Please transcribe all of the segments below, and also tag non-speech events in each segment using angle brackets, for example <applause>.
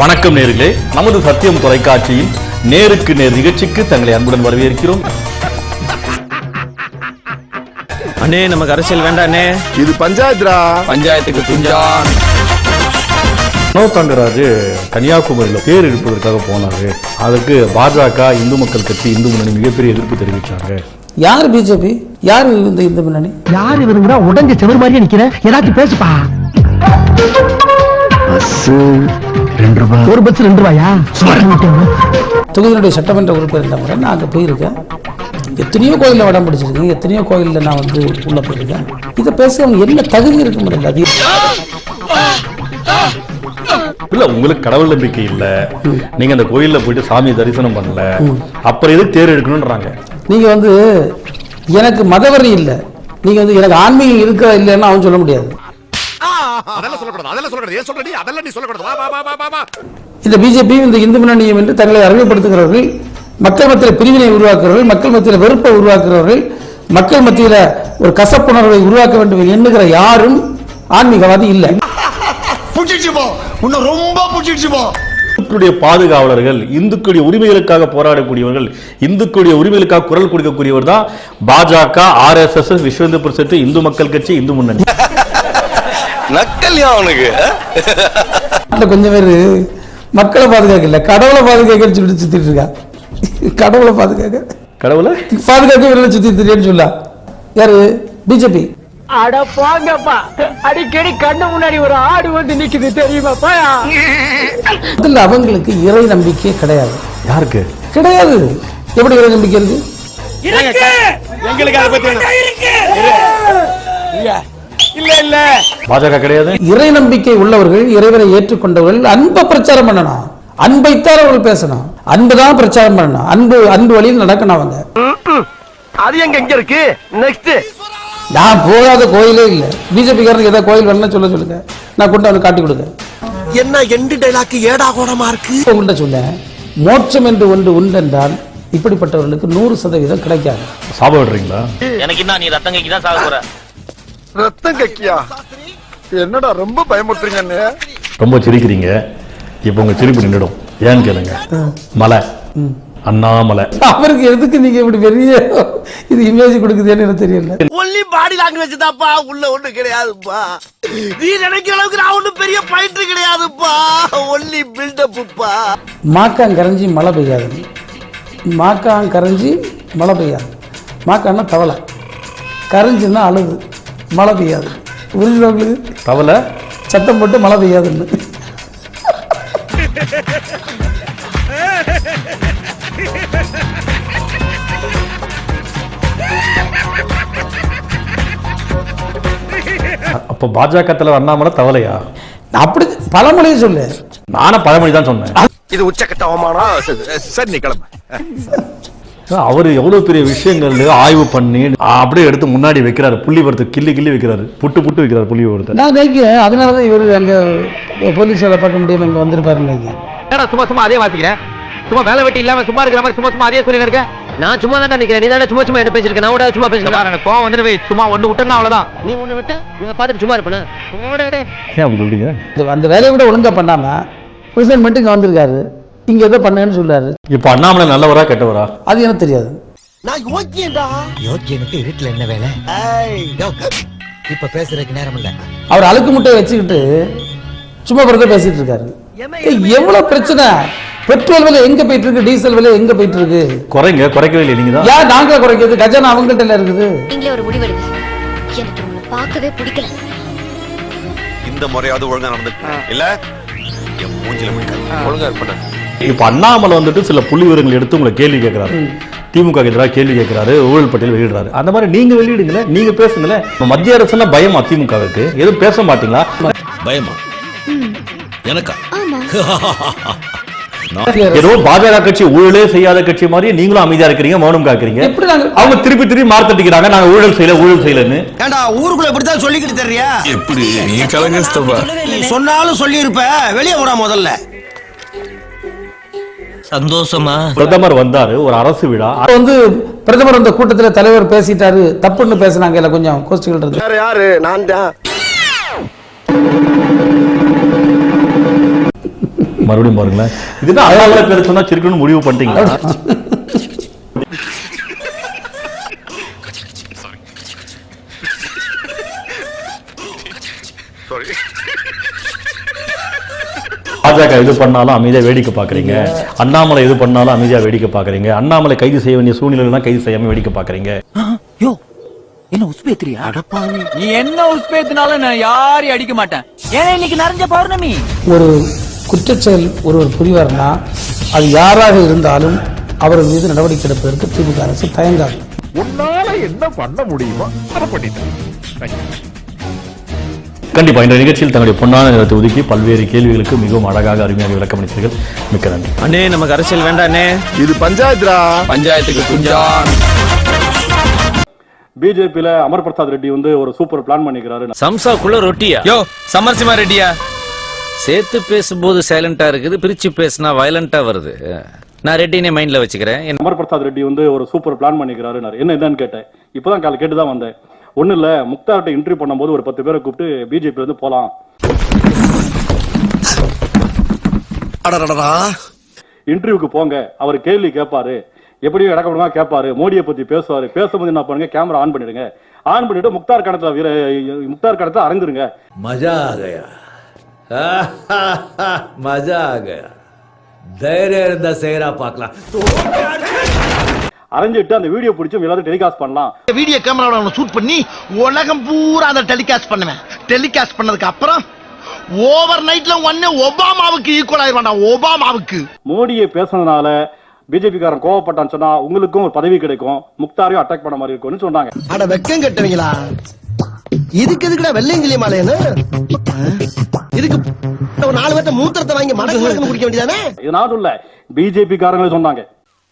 வணக்கம் நேர்களே. நமது சத்தியம் தொலைக்காட்சியின் நேருக்கு நேர் நிகழ்ச்சிக்கு தங்களை அன்புடன் வரவேற்கிறோம். அண்ணே நமக்கு அரசியல் வேண்டாம் அண்ணே. இது பஞ்சாயத்துடா பஞ்சாயத்துக்கு துஞ்சா மனோ தங்கராஜ் கன்னியாகுமரியில் தேர் எடுப்பதற்காக போனாரு. அதுக்கு பாஜக இந்து மக்கள் கட்சி இந்து முன்னணி மிகப்பெரிய எதிர்ப்பு தெரிவிச்சாங்க. யார் பிஜேபி? யார் இந்த இந்த முன்னணி? யார் இவனுங்கடா உடஞ்ச செவர் மாதிரியே நிக்கிற? ஏதாச்சும் பேசுப்பா. ஒரு பஸ் ரெண்டு ரூபாயா? தொகுதியினுடைய சட்டமன்ற உறுப்பினர் இருந்த முறை நான் அங்கே போயிருக்கேன். எத்தனையோ கோயிலில் வடம் பிடிச்சிருக்கேன் எத்தனையோ கோயிலில் நான் வந்து உள்ளே போயிருக்கேன். இதை பேச அவங்க என்ன தகுதி இருக்க முடியல அது இல்ல உங்களுக்கு கடவுள் நம்பிக்கை இல்ல. நீங்க அந்த கோயில்ல போயிட்டு சாமி தரிசனம் பண்ணல. அப்புறம் எது தேர் எடுக்கணும்ன்றாங்க? நீங்கள் வந்து எனக்கு மதவரி இல்லை. நீங்கள் வந்து எனக்கு ஆன்மீகம் இருக்கா இல்லைன்னு அவன் சொல்ல முடியாது. அதெல்லாம் சொல்லக்கூடாது அதெல்லாம் சொல்லக்கூடாது. ஏன் சொல்றடி? அதெல்லாம் நீ சொல்லக்கூடாது. வா வா வா வா, வா வா. இந்த பிஜேபியும் இந்த இந்து முன்னணியும் என்று தங்களை அறிமுகப்படுத்துகிறவர்கள் மக்கள் மத்தியில் பிரிவினை உருவாக்குறவர்கள் மக்கள் மத்தியில் வெறுப்பை உருவாக்குறவர்கள் மக்கள் மத்தியில் ஒரு கசப்புணர்வை உருவாக்க வேண்டும் என்று எண்ணுகிற யாரும் ஆன்மீகவாதி இல்லை. புடிச்சிடுச்சு போ. உன்னை ரொம்ப புடிச்சிடுச்சு போ. இந்துக்களுடைய பாதுகாவலர்கள் இந்துக்களுடைய உரிமைகளுக்காக போராடக்கூடியவர்கள் இந்துக்களுடைய உரிமைகளுக்காக குரல் கொடுக்கக்கூடியவர் தான் பாஜக ஆர்எஸ்எஸ் விஸ்வ இந்து பரிஷத்து இந்து மக்கள் கட்சி இந்து முன்னணி. நக்கல்யா அவனுக்கு. அதுல கொஞ்சம் பேர் மக்களை பாதுகாக்கல கடவுளை பாதுகாக்க சொல்லிட்டு சுத்திட்டு இருக்கா? கடவுளை பாதுகாக்க. கடவுளை? பாதுகாக்க வெளியில சுத்தி தெரியும் சொல்ல. யாரு? பிஜேபி. அட போங்கப்பா. அடிக்கடி கண்ணு முன்னாடி ஒரு ஆடு வந்து நிக்குது தெரியுமாப்பா அதில் அவங்களுக்கு இறை நம்பிக்கை கிடையாது. யாருக்கு? கிடையாது. எப்படி இறை நம்பிக்கை இருக்கு? எங்களுக்கு அதை பத்தி இல்ல இல்ல. பாஜக கிடையாது? இறை நம்பிக்கை உள்ளவர்கள் இறைவனை ஏற்றுக்கொண்டவர்கள் அன்பை பிரச்சாரம் பண்ணணும். அன்பைத்தான் அவர்கள் பேசணும். அன்பு தான் பிரச்சாரம் பண்ணணும். அன்பு அன்பு வழியில் நடக்கணும் அவங்க. அது எங்க எங்க இருக்கு? நெக்ஸ்ட் நான் போகாத கோயிலே இல்லை. பிஜேபிக்காரனுக்கு ஏதாவது கோயில் வேணும்னா சொல்ல சொல்லுங்க. நான் கொண்டு வந்து காட்டி கொடுக்க என்ன எண்டு டைலாக் ஏடா கோடமா இருக்கு? உண்ட சொல்ல மோட்சம் என்று ஒன்று உண்டென்றால் இப்படிப்பட்டவர்களுக்கு நூறு சதவீதம் கிடைக்காது. சாபம் விடுறீங்களா? எனக்கு என்ன நீ ரத்தம் கைக்கு தான் சாக போற? ரத்தம் கக்கியா? என்னடா ரொம்ப பயமுறுத்துறீங்கன்னு ரொம்ப சிரிக்கிறீங்க. இப்போ உங்க சிரிப்பு நின்றுடும். ஏன்னு கேளுங்க. மலை. அண்ணாமலை. அவருக்கு எதுக்கு நீங்க இப்படி பெரிய இது இமேஜ் கொடுக்குதுன்னு எனக்கு தெரியல. ஒன்லி பாடி லாங்குவேஜ் தான்ப்பா. உள்ள ஒண்ணு கிடையாதுப்பா. நீ நினைக்கிற அளவுக்கு நான் ஒண்ணும் பெரிய பயிற்று கிடையாதுப்பா. ஒன்லி பில்டப்புப்பா மாக்கான் கரைஞ்சி மழை பெய்யாது. மாக்கான் கரைஞ்சி மழை பெய்யாது. மாக்கான்னா தவளை. கரைஞ்சுன்னா அழுது. மழை பெய்யாது. புரிஞ்சுதா உங்களுக்கு தவளை சத்தம் போட்டு மழை பெய்யாதுன்னு. அப்போ பாஜக தலைவர் அண்ணாமலை தவளையா நான் அப்படி பழமொழியை சொல்லு நானும் பழமொழி தான் சொன்னேன். இது உச்சக்கட்ட அவமானம். சரி நீ கிளம்பு. அவர் எவ்வளவு பெரிய விஷயங்கள் ஆய்வு பண்ணி அப்படியே எடுத்து முன்னாடி வைக்கிறாரு. புள்ளி வரத்து கிள்ளி கிள்ளி வைக்கிறாரு. புட்டு புட்டு வைக்கிறாரு புள்ளி வரத்தை நான் நினைக்கிறேன் அதனால தான் இவர் அங்கே போலீஸ் வேலை பார்க்க முடியாமல் இங்கே வந்திருப்பாருன்னு நினைக்கிறேன் ஏடா சும்மா சும்மா அதே வாசிக்கிறேன் சும்மா வேலை வெட்டி இல்லாம சும்மா இருக்கிற மாதிரி சும்மா சும்மா அதே சொல்லி இருக்க? நான் சும்மா தான் நிக்கிறேன். நீ தானே சும்மா சும்மா என்ன பேசிருக்க நான் கூட சும்மா பேசுறேன் எனக்கு கோவம் வந்துட்டு சும்மா ஒண்ணு விட்டா அவ்வளவுதான். நீ ஒண்ணு விட்டு? இவன் பார்த்துட்டு சும்மா இருப்பேன்? ஏன் அப்படி சொல்றீங்க? அந்த வேலையை விட ஒழுங்கா பண்ணாமல் ரிசைன் பண்ணிட்டு இங்கே வந்திருக்காரு. இங்கே ஏதோ பண்ணேன்னு சொல்றாரு. இப்போ அண்ணாமலை நல்லவரா கெட்டவரா? அது எனக்கு தெரியாது. நான் யோக்கியண்டா யோக்கியனுக்கு இருட்டுல என்ன வேலை? இப்ப பேசுறதுக்கு நேரம் இல்ல. அவர் அழுக்கு முட்டையை வச்சுக்கிட்டு சும்மா பிறகு பேசிட்டு இருக்காரு. எவ்வளவு பிரச்சனை? பெட்ரோல் விலை எங்க போயிட்டு இருக்கு? டீசல் விலை எங்க போயிட்டு இருக்கு? குறைங்க குறைக்கவே இல்லை நீங்க தான். யார் நாங்கள குறைக்கிறது? கஜானா அவங்கள்ட்ட இருக்குது. நீங்களே ஒரு முடிவெடுங்க. எனக்கு உங்களை பார்க்கவே பிடிக்கல. இந்த முறையாவது ஒழுங்கா நடந்து இல்ல? என் மூஞ்சில முடிக்காது ஒழுங்கா இருப்பா இப்போ அண்ணாமலை வந்துட்டு சில புள்ளி விவரங்கள் எடுத்து உங்களை கேள்வி கேட்கிறாரு திமுக எதிராக கேள்வி கேட்கிறாரு ஊழல் பட்டியல் வெளியிடுறாரு. அந்த மாதிரி நீங்க வெளியிடுங்களேன் நீங்க பேசுங்களேன். இப்ப மத்திய அரசுனா பயமா திமுகவுக்கு? எதுவும் பேச மாட்டீங்களா? பயமா? எனக்கா? ஏதோ பாஜக கட்சி ஊழலே செய்யாத கட்சி மாதிரி நீங்களும் அமைதியா இருக்கிறீங்க மௌனம் காக்குறீங்க. அவங்க திருப்பி திருப்பி மார்த்தட்டிக்கிறாங்க நாங்க ஊழல் செய்யல ஊழல் செய்யலன்னு. ஏண்டா ஊருக்குள்ள இப்படித்தான் சொல்லிக்கிட்டு தெரியா எப்படி நீ சொன்னாலும் சொல்லி இருப்ப வெளியே போடா முதல்ல. சந்தோஷமா? பிரதமர் வந்தாரு ஒரு அரசு விழா. வந்து பிரதமர் அந்த கூட்டத்தில் தலைவர் பேசிட்டாரு தப்புன்னு பேசினாங்க இல்ல கொஞ்சம் கோஷ்டிகள் இருந்து. யாரு யாரு? நான் தான். மறுபடியும் பாருங்களேன். இதுதான் அழகாக பேர் சொன்னா சிரிக்கணும்னு முடிவு பண்ணிட்டீங்களா பாஜக எது பண்ணாலும் அமைதியா வேடிக்கை பாக்குறீங்க அண்ணாமலை எது பண்ணாலும் அமைதியா வேடிக்கை பாக்குறீங்க அண்ணாமலை கைது செய்ய வேண்டிய சூழ்நிலைலாம் கைது செய்யாம வேடிக்கை பாக்குறீங்க யோ என்ன உஸ்பேத்திரியா நீ என்ன உஸ்பேத்தினாலும் நான் யாரையும் அடிக்க மாட்டேன். ஏன்னா இன்னைக்கு நிறைஞ்ச பௌர்ணமி. ஒரு குற்றச்செயல் ஒருவர் புரிவார்னா அது யாராக இருந்தாலும் அவர் மீது நடவடிக்கை எடுப்பதற்கு திமுக அரசு தயங்காது. கண்டிப்பா இந்த நிகழ்ச்சியில் தன்னுடைய பொன்னான நேரத்தை ஒதுக்கி பல்வேறு கேள்விகளுக்கு மிகவும் அழகாக அருமையாக விளக்கம் அளித்தீர்கள் மிக்க நன்றி. அண்ணே நமக்கு அரசியல் வேண்டாம் அண்ணே. இது பஞ்சாயத்துடா. பஞ்சாயத்துக்கு துஞ்சான். பிஜேபியில அமர் பிரசாத் ரெட்டி வந்து ஒரு சூப்பர் பிளான் பண்ணிக்கிறாரு. சம்சாக்குள்ள ரொட்டியா? யோ சமரசிமா ரெட்டியா? சேர்த்து பேசும்போது சைலண்டா இருக்குது பிரிச்சு பேசினா வயலண்டா வருது. நான் ரெட்டினே மைண்ட்ல வச்சுக்கிறேன். அமர் பிரசாத் ரெட்டி வந்து ஒரு சூப்பர் பிளான் பண்ணிக்கிறாரு என்ன என்னன்னு கேட்டேன். இப்பதான் கால கேட்டு தான் வந்தேன். ஒன்றும் இல்லை முக்தார்கிட்ட இன்ட்ரிவ் பண்ணும்போது ஒரு பத்து பேரை கூப்பிட்டு பிஜேபி வந்து போகலாம் இன்டர்வியூக்கு போங்க அவர் கேள்வி கேட்பாரு. எப்படியும் இடக்கப்படுமா கேட்பாரு. மோடியை பத்தி பேசுவாரு. பேசும்போது என்ன பண்ணுங்க கேமரா ஆன் பண்ணிடுங்க. ஆன் பண்ணிட்டு முக்தார் கணத்துல வீர முக்தார் கணத்தை அரைஞ்சிருங்க. மஜா ஆகயா <laughs> மஜா ஆகயா தைரியம் இருந்தா செய்யறா பார்க்கலாம். அரைஞ்சிட்டு அந்த வீடியோ பிடிச்சி எல்லாரும் டெலிகாஸ்ட் பண்ணலாம். வீடியோ கேமராவோட அவனை ஷூட் பண்ணி உலகம் பூரா அதை டெலிகாஸ்ட் பண்ணுவேன். டெலிகாஸ்ட் பண்ணதுக்கு அப்புறம் ஓவர் நைட்ல ஒன்னே ஒபாமாவுக்கு ஈக்குவல் ஆயிருவான்டா ஒபாமாவுக்கு. மோடியை பேசுனதுனால பிஜேபி காரன் கோவப்பட்டான்னு சொன்னா உங்களுக்கும் ஒரு பதவி கிடைக்கும். முக்தாரையும் அட்டாக் பண்ண மாதிரி இருக்கும்னு சொன்னாங்க. அட வெக்கம் கட்டுவீங்களா? இதுக்கு எதுக்குடா வெள்ளையங்கிலி மாலையன்னு இதுக்கு ஒரு நாலு பேர்த்த மூத்திரத்தை வாங்கி மடக்கு குடிக்க வேண்டியதானே? இது நான் சொல்ல பிஜேபி காரங்களே சொன்னாங்க.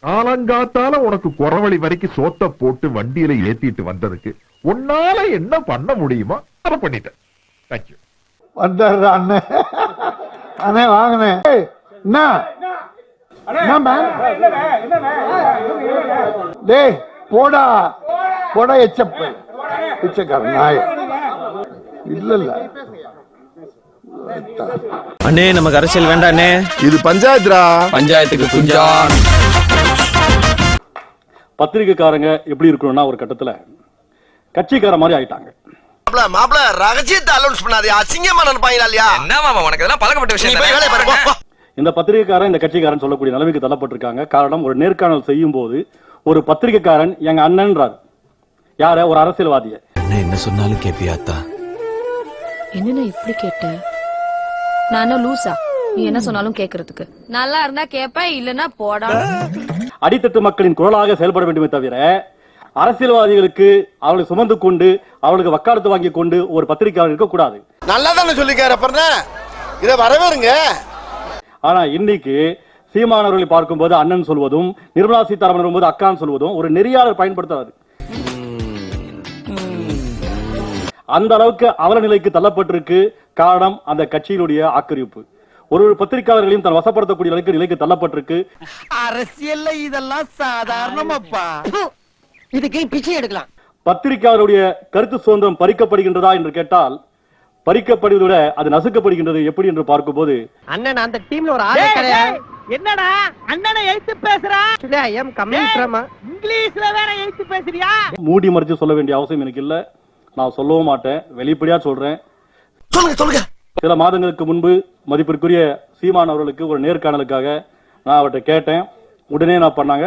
காலங்காத்தால உனக்கு குறவழி வரைக்கும் சோத்த போட்டு வண்டியில ஏத்திட்டு வந்ததுக்கு உன்னால என்ன பண்ண முடியுமோ அதை பண்ணிட்டேன். தேங்க்யூ வந்தாரு அண்ணன் அண்ணே. வாங்கினே என்ன டேய் போடா. போடா எச்சப்ப. பிச்சைக்காரன் நாய். இல்ல இல்ல அண்ணே நமக்கு அரசியல் வேண்டாம் அண்ணே. இது பஞ்சாயத்துடா பஞ்சாயத்துக்கு துஞ்சான். பத்திரிக்கைக்காரங்க எப்படி இருக்கணும்னா ஒரு கட்டத்துல கட்சிக்கார மாதிரி ஆயிட்டாங்க. மாப்ள மாப்ள ரகசியத்தை அலௌன்ஸ் பண்ணாதே அசிங்கமா நினைப்பாங்களா இல்லையா? என்ன மாமா உனக்கு இதெல்லாம் பழக்கப்பட்ட. இந்த பத்திரிக்கைக்காரன் இந்த கட்சிக்காரன் சொல்லக்கூடிய நிலைமைக்கு தள்ளப்பட்டிருக்காங்க. காரணம் ஒரு நேர்காணல் செய்யும் போது ஒரு பத்திரிக்கைக்காரன் எங்க அண்ணன்றார். யார? ஒரு அரசியல்வாதிய. என்ன சொன்னாலும் கேப்பியாத்தா என்னண்ணா இப்படி கேட்ட? நான் என்ன லூசா. நீ என்ன சொன்னாலும் கேக்குறதுக்கு. நல்லா இருந்தா கேப்பேன் இல்லன்னா போடா அடித்தட்டு மக்களின் குரலாக செயல்பட வேண்டுமே தவிர அரசியல்வாதிகளுக்கு அவளை சுமந்து கொண்டு அவளுக்கு வக்காலத்து வாங்கி கொண்டு ஒரு பத்திரிகையாளர் இருக்கக்கூடாது. நல்லா தானே சொல்லிக்காரு அப்புறம் இத வரவேறுங்க. ஆனா இன்னைக்கு சீமானவர்களை பார்க்கும்போது அண்ணன் சொல்வதும் நிர்மலா சீதாராமன் வரும்போது அக்கான்னு சொல்வதும் ஒரு நெறியாளர் பயன்படுத்தாது அந்த அளவுக்கு அவல நிலைக்கு தள்ளப்பட்டிருக்கு காரணம் அந்த கட்சியினுடைய ஆக்கிரமிப்பு. ஒரு ஒரு பத்திரிகையாளர்களையும் தன் வசப்படுத்தக்கூடிய நிலைக்கு நிலைக்கு தள்ளப்பட்டிருக்கு. அரசியல்ல இதெல்லாம் சாதாரணமாப்பா. இதுக்கு பிச்சை எடுக்கலாம். பத்திரிகையாளருடைய கருத்து சுதந்திரம் பறிக்கப்படுகின்றதா என்று கேட்டால் பறிக்கப்படுவதை விட அது நசுக்கப்படுகின்றது எப்படி என்று பார்க்கும்போது அண்ணன் அந்த டீம்ல ஒரு ஆளே கிடையாது. என்னடா? அண்ணனை எழுத்து பேசுறா? ஐ எம் கமிங் ஃப்ரம் இங்கிலீஷ்ல வேற எழுத்து பேசுறியா? மூடி மறைச்சு சொல்ல வேண்டிய அவசியம் எனக்கு இல்ல. நான் சொல்லவும் மாட்டேன். வெளிப்படையா சொல்றேன். சொல்லுங்க சொல்லுங்க. சில மாதங்களுக்கு முன்பு மதிப்பிற்குரிய சீமான் அவர்களுக்கு ஒரு நேர்காணலுக்காக நான் அவர்கிட்ட கேட்டேன். உடனே நான் பண்ணாங்க?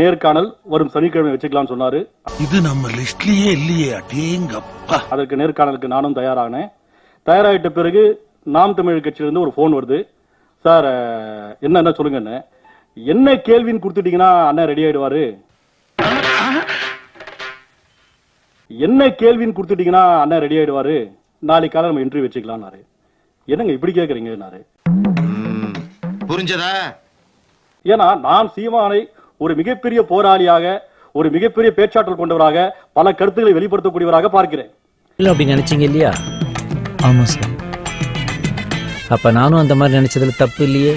நேர்காணல் வரும் சனிக்கிழமை வச்சுக்கலாம்னு சொன்னாரு. இது நம்ம லிஸ்ட்லயே இல்லையே அடேங்கப்பா. அதற்கு நேர்காணலுக்கு நானும் தயாரானேன். தயாராகிட்ட பிறகு நாம் தமிழ் கட்சியிலிருந்து ஒரு ஃபோன் வருது. சார் என்ன என்ன சொல்லுங்கன்னு. என்ன கேள்வின்னு கொடுத்துட்டீங்கன்னா அண்ணன் ரெடி ஆயிடுவாரு. என்ன கேள்வின்னு கொடுத்துட்டீங்கன்னா அண்ணன் ரெடி ஆயிடுவாரு. நாளைக்கு காலை நம்ம இன்டர்வியூ வச்சுக்கலாம்னாரு. என்னங்க இப்படி கேக்குறீங்கன்னாரு? புரிஞ்சதா? ஏன்னா நான் சீமானை ஒரு மிகப்பெரிய போராளியாக ஒரு மிகப்பெரிய பேச்சாற்றல் கொண்டவராக பல கருத்துக்களை வெளிப்படுத்தக்கூடியவராக பார்க்கிறேன். இல்ல அப்படி நினைச்சீங்க இல்லையா? ஆமா சார். அப்ப நானும் அந்த மாதிரி நினைச்சதுல தப்பு இல்லையே?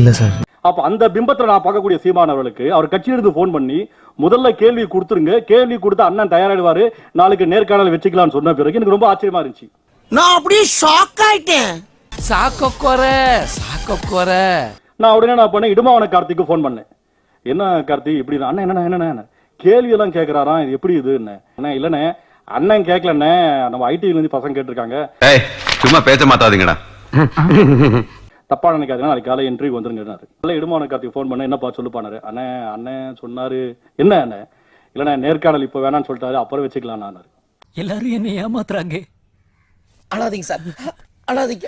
இல்ல சார். அப்ப அந்த பிம்பத்துல நான் பார்க்கக்கூடிய சீமான் அவர்களுக்கு அவர் கட்சியிலிருந்து போன் பண்ணி முதல்ல கேள்வி கொடுத்துருங்க. கேள்வி கொடுத்து அண்ணன் தயாராயிடுவாரு. நாளைக்கு நேர்காணல் வச்சுக்கலாம்னு சொன்ன பிறகு எனக்கு ரொம்ப ஆச்சரியமா இருந்துச்சு. நான் அப்படியே ஷாக் ஆயிட்டேன். சாக்கொக்கோர சாக்கொக்கோர. நான் உடனே நான் பண்ணேன்? இடுமாவன கார்த்திக்கு ஃபோன் பண்ணேன். என்ன கார்த்தி இப்படி அண்ணன் என்னண்ணா என்னண்ணே கேள்வி எல்லாம் கேட்கறாராம் இது எப்படி இது என்ன? அண்ணா இல்லண்ணே. அண்ணன் கேட்கலண்ணே நம்ம ஐடில இருந்து பசங்க கேட்டிருக்காங்க. ஏய் சும்மா பேச மாத்தாதீங்கடா தப்பா நினைக்காதீங்க. நாளைக்கு காலை இன்டர்வியூ வந்துருங்கிறாரு நல்ல இடுமான கார்த்திக் ஃபோன் பண்ண என்னப்பா சொல்லுப்பானாரு? அண்ணே அண்ணன் சொன்னாரு. என்ன அண்ணே? இல்லண்ணே நேர்காணல் இப்போ வேணாம்னு சொல்லிட்டாரு. அப்புறம் வச்சுக்கலாம் நான் எல்லாரும் என்ன ஏமாத்துறாங்க. அழாதீங்க சார். அழாதீங்க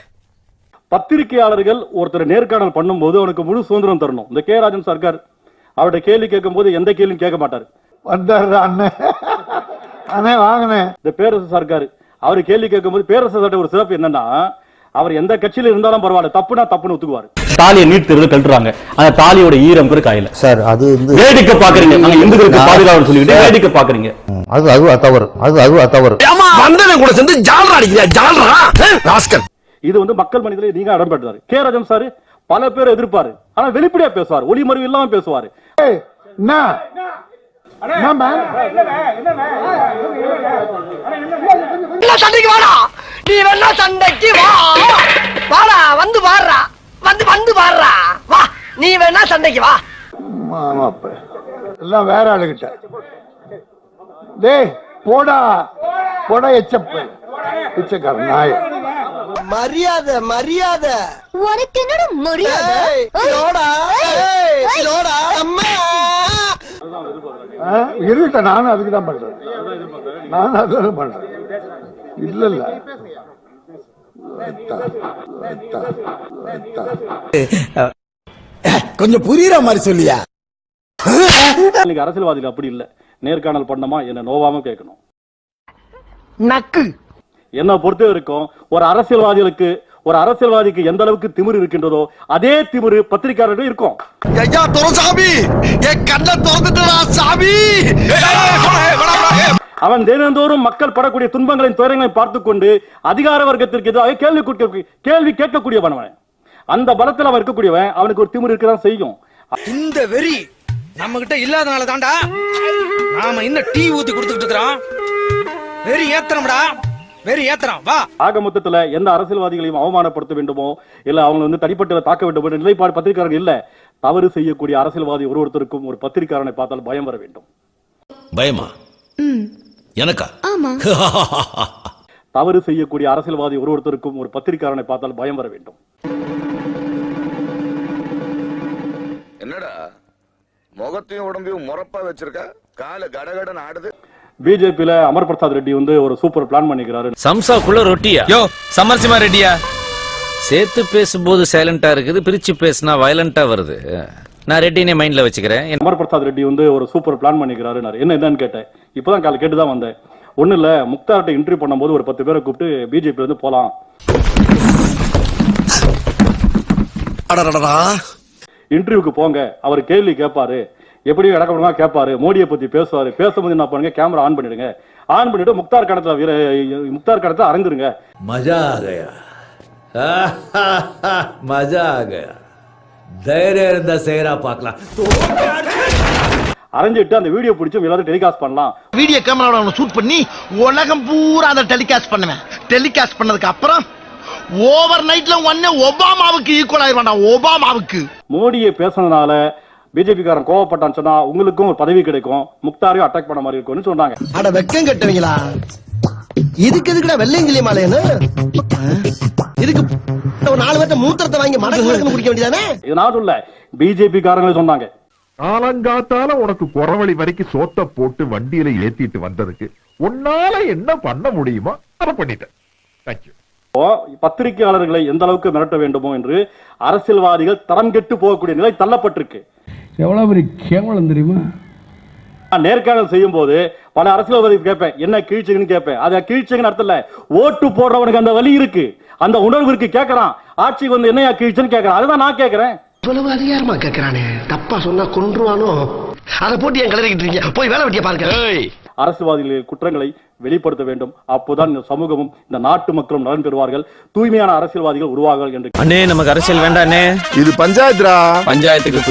பத்திரிகையாளர்கள் ஒருத்தர் நேர்காணல் பண்ணும்போது அவனுக்கு முழு சுதந்திரம் தரணும். இந்த கே. ராஜன் சர்க்கார் அவர்கிட்ட கேள்வி கேட்கும்போது எந்த கேள்வியும் கேட்க மாட்டாரு. வந்தாரு அண்ணே. வாங்கினேன் இந்த பேரரசு சர்க்கார் அவர் கேள்வி கேட்கும்போது பேரரசு சட்ட ஒரு சிறப்பு என்னன்னா அவர் எந்த கட்சியில இருந்தாலும் பரவாயில்ல தப்புனா தப்புன்னு ஒத்துக்குவாரு. தாலியை நீட் தேர்தல் கழட்டுறாங்க. அந்த தாலியோட ஈரம் கூட காயில. சார் அது வந்து வேடிக்கை பாக்குறீங்க நாங்க இந்துக்களுக்கு பாதுகாப்பு சொல்லிட்டு வேடிக்கை பாக்குறீங்க அது அது தவறு. அது அது தவறு. வந்தவன் கூட சேர்ந்து ஜாலரா அடிக்கிறியா ஜாலரா ராஸ்கல் இது வந்து மக்கள் மனிதரை நீங்க இடம் பெற்றாரு கே ராஜன் சார் பல பேர் எதிர்ப்பாரு ஆனா வெளிப்படையா பேசுவார் ஒளிமறைவு இல்லாம பேசுவாரு என்ன என்ன சண்டைக்கு வாடா நீ வேணா சண்டைக்கு வா வாடா வந்து பாடுறா வந்து வந்து பாடுறா வா நீ வேணா சண்டைக்கு வா எல்லாம் வேற ஆளுகிட்ட டேய் போடா. போடா எச்சப்ப. பிச்சைக்கார நாய். மரியாதை மரியாதை. உனக்கு என்னோட மரியாதை? இருக்கட்டும் நானும் அதுக்கு தான் பண்றேன். நானும் அதுதான் பண்றேன். இல்ல இல்ல. கொஞ்சம் புரியுற மாதிரி சொல்லியா? அரசியல்வாதிகள் அப்படி இல்ல. நேர்காணல் பண்ணமா என்ன நோவாம கேட்கணும். நக்கு. என்ன பொறுத்த வரைக்கும் ஒரு அரசியல்வாதிகளுக்கு ஒரு அரசியல்வாதிக்கு எந்த அளவுக்கு திமிரு இருக்கின்றதோ அதே திமிரு பத்திரிகையாளர்கள் இருக்கும். ஐயா துரசாமி என் கண்ணை திறந்துட்டா சாமி! அவன் தினந்தோறும் மக்கள் படக்கூடிய துன்பங்களையும் துயரங்களையும் பார்த்து கொண்டு அதிகார வர்க்கத்திற்கு எதிராக கேள்வி கேட்க- கேள்வி கேட்கக்கூடியவன் அவன். அந்த பலத்தில் அவன் இருக்கக்கூடியவன் அவனுக்கு ஒரு திமிரு இருக்கதான் செய்யும். இந்த வெறி நம்ம கிட்ட இல்லாதனால தான்டா நாம இன்னும் டீ ஊத்தி கொடுத்துட்டு இருக்கிறோம். வெறி ஏத்துறோம்டா வெறி ஏத்துறோம் வா. ஆக மொத்தத்துல எந்த அரசியல்வாதிகளையும் அவமானப்படுத்த வேண்டுமோ இல்ல அவங்க வந்து தனிப்பட்ட தாக்க வேண்டும் என்ற நிலைப்பாடு பத்திரிகையாளர்கள் இல்ல தவறு செய்யக்கூடிய அரசியல்வாதி ஒரு ஒருத்தருக்கும் ஒரு பத்திரிகையாளனை பார்த்தால் பயம் வர வேண்டும். பயமா? எனக்கா? ஆமா. <laughs> தவறு செய்யக்கூடிய அரசியல்வாதி ஒரு ஒருத்தருக்கும் ஒரு பத்திரிகையாளனை பார்த்தால் பயம் வர வேண்டும். முகத்தையும் உடம்பையும் முறப்பா வச்சிருக்க. கால கடகடன் ஆடுது. பிஜேபியில அமர் பிரசாத் ரெட்டி வந்து ஒரு சூப்பர் பிளான் பண்ணிக்கிறாரு. சம்சாக்குள்ள ரொட்டியா? யோ சமரசிமா ரெட்டியா? சேர்த்து பேசும்போது சைலண்டா இருக்குது பிரிச்சு பேசினா வயலண்டா வருது. நான் ரெட்டினே மைண்ட்ல வச்சுக்கிறேன். என் அமர் பிரசாத் ரெட்டி வந்து ஒரு சூப்பர் பிளான் பண்ணிக்கிறாரு. என்ன என்னன்னு கேட்டேன். இப்பதான் காலை கேட்டு தான் வந்தேன். ஒண்ணு இல்ல முக்தார்ட்ட இன்டர்வியூ பண்ணும்போது ஒரு பத்து பேரை கூப்பிட்டு பிஜேபி இருந்து போலாம். இன்டர்வியூக்கு போங்க. அவர் கேள்வி கேட்பாரு. எப்படி இடக்கணுமா கேட்பாரு. மோடியை பத்தி பேசுவாரு. பேசும்போது என்ன பண்ணுங்க? கேமரா ஆன் பண்ணிடுங்க. ஆன் பண்ணிட்டு முக்தார் கணத்துல வீர முக்தார் கணத்துல அரங்குருங்க மஜா ஆ கயா மஜா ஆ கயா தைரியம் இருந்தா செய்யறா பார்க்கலாம். அரைஞ்சிட்டு அந்த வீடியோ பிடிச்சி எல்லாரும் டெலிகாஸ்ட் பண்ணலாம். வீடியோ கேமராவோட ஷூட் பண்ணி உலகம் பூரா அதை டெலிகாஸ்ட் பண்ணுவேன். டெலிகாஸ்ட் பண்ணதுக்கு அப்புறம் ஓவர் நைட்ல ஒன்னே ஒபாமாவுக்கு ஈக்குவல் ஆயிருவான்டா ஒபாமாவுக்கு. மோடியை பேசுனதுனால பிஜேபி காரன் கோவப்பட்டான்னு சொன்னா உங்களுக்கும் ஒரு பதவி கிடைக்கும் முக்தாரையும் அட்டாக் பண்ண மாதிரி இருக்கும்னு சொன்னாங்க. அட வெக்கம் கட்டுவீங்களா? இதுக்கு எதுக்குடா வெள்ளையங்கிலி மாலையன்னு இதுக்கு ஒரு நாலு பேர்த்த மூத்திரத்தை வாங்கி மடக்கு மடக்கு குடிக்க வேண்டியதானே? இது நான் சொல்ல பிஜேபி காரங்களே சொன்னாங்க. காலங்காத்தால உனக்கு குறவழி வரைக்கும் சோத்த போட்டு வண்டியில ஏத்திட்டு வந்ததுக்கு உன்னால என்ன பண்ண முடியுமோ அதை பண்ணிட்டேன். தேங்க்யூ பத்திரிகையாளர்களை எந்த அளவுக்கு மிரட்ட வேண்டுமோ என்று அரசியல்வாதிகள் தரம் கெட்டு போகக்கூடிய நிலை தள்ளப்பட்டிருக்கு. எவ்வளவு பெரிய கேவலம் தெரியுமா? நான் நேர்காணல் செய்யும் போது பல அரசியல்வாதி கேட்பேன் என்ன கீழ்ச்சிங்கன்னு கேட்பேன். அது கீழ்ச்சிங்கன்னு அர்த்தம் இல்ல. ஓட்டு போடுறவனுக்கு அந்த வலி இருக்கு. அந்த உணர்வு இருக்கு கேட்கறான். ஆட்சிக்கு வந்து என்னையா கீழ்ச்சின்னு கேட்கறான். அதுதான் நான் கேட்கறேன். இவ்வளவு அதிகாரமா கேக்குறானே தப்பா சொன்னா கொன்றுவானோ? அதை போட்டு என் கிளறிக்கிட்டு இருக்கீங்க. போய் வேலை வெட்டிய பாருங்க. அரசியல்வாதிகளின் குற்றங்களை வெளிப்படுத்த வேண்டும். அப்போதான் இந்த சமூகமும் இந்த நாட்டு மக்களும் நலன் பெறுவார்கள். தூய்மையான அரசியல்வாதிகள் உருவாகுவார்கள் என்று அண்ணே நமக்கு அரசியல் வேண்டாண்ணே இது பஞ்சாயத்துரா? பஞ்சாயத்துக்கு